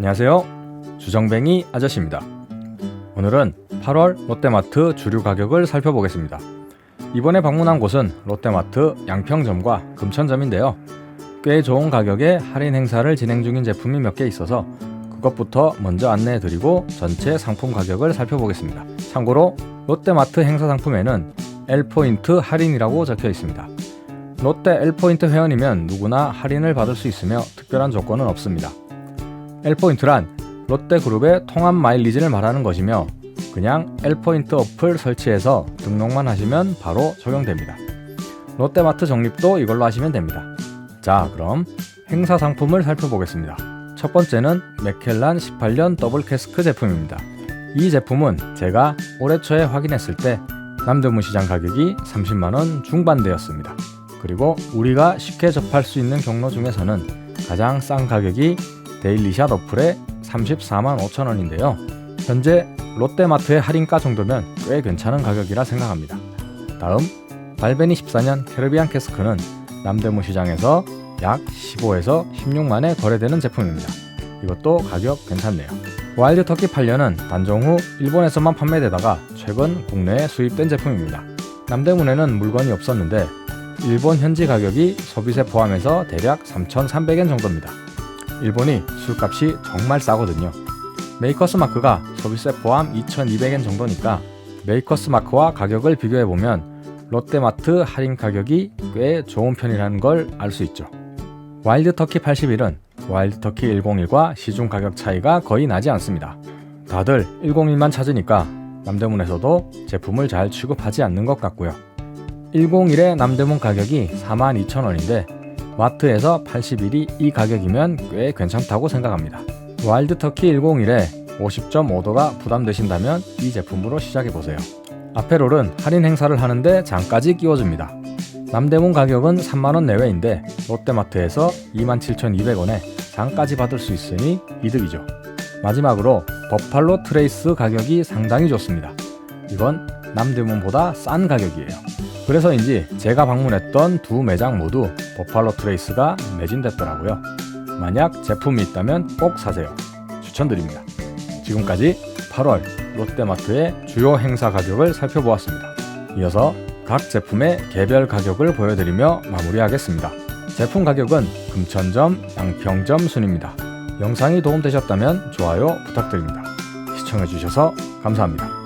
안녕하세요. 주정뱅이 아저씨입니다. 오늘은 8월 롯데마트 주류 가격을 살펴보겠습니다. 이번에 방문한 곳은 롯데마트 양평점과 금천점인데요. 꽤 좋은 가격에 할인 행사를 진행 중인 제품이 몇 개 있어서 그것부터 먼저 안내해 드리고 전체 상품 가격을 살펴보겠습니다. 참고로 롯데마트 행사 상품에는 L포인트 할인이라고 적혀 있습니다. 롯데 L포인트 회원이면 누구나 할인을 받을 수 있으며 특별한 조건은 없습니다. L포인트란 롯데그룹의 통합 마일리지를 말하는 것이며 그냥 L포인트 어플 설치해서 등록만 하시면 바로 적용됩니다. 롯데마트 적립도 이걸로 하시면 됩니다. 자, 그럼 행사 상품을 살펴보겠습니다. 첫 번째는 맥켈란 18년 더블 캐스크 제품입니다. 이 제품은 제가 올해 초에 확인했을 때 남대문 시장 가격이 30만원 중반대였습니다. 그리고 우리가 쉽게 접할 수 있는 경로 중에서는 가장 싼 가격이 데일리샷 어플의 34만 5천 원인데요. 현재 롯데마트의 할인가 정도면 꽤 괜찮은 가격이라 생각합니다. 다음 발베니 14년 캐리비안 캐스크는 남대문 시장에서 약 15에서 16만에 거래되는 제품입니다. 이것도 가격 괜찮네요. 와일드 터키 8년은 단종 후 일본에서만 판매되다가 최근 국내에 수입된 제품입니다. 남대문에는 물건이 없었는데 일본 현지 가격이 소비세 포함해서 대략 3,300엔 정도입니다. 일본이 술값이 정말 싸거든요. 메이커스 마크가 소비세 포함 2,200엔 정도니까 메이커스 마크와 가격을 비교해보면 롯데마트 할인 가격이 꽤 좋은 편이라는 걸 알 수 있죠. 와일드 터키 81은 와일드 터키 101과 시중 가격 차이가 거의 나지 않습니다. 다들 101만 찾으니까 남대문에서도 제품을 잘 취급하지 않는 것 같고요. 101의 남대문 가격이 42,000원인데 마트에서 81이 이 가격이면 꽤 괜찮다고 생각합니다. 와일드 터키 101에 50.5도가 부담되신다면 이 제품으로 시작해보세요. 아페롤은 할인 행사를 하는데 장까지 끼워줍니다. 남대문 가격은 3만원 내외인데 롯데마트에서 27,200원에 장까지 받을 수 있으니 이득이죠. 마지막으로 버팔로 트레이스 가격이 상당히 좋습니다. 이건 남대문보다 싼 가격이에요. 그래서인지 제가 방문했던 두 매장 모두 버팔로 트레이스가 매진됐더라고요. 만약 제품이 있다면 꼭 사세요. 추천드립니다. 지금까지 8월 롯데마트의 주요 행사 가격을 살펴보았습니다. 이어서 각 제품의 개별 가격을 보여드리며 마무리하겠습니다. 제품 가격은 금천점, 양평점 순입니다. 영상이 도움되셨다면 좋아요 부탁드립니다. 시청해주셔서 감사합니다.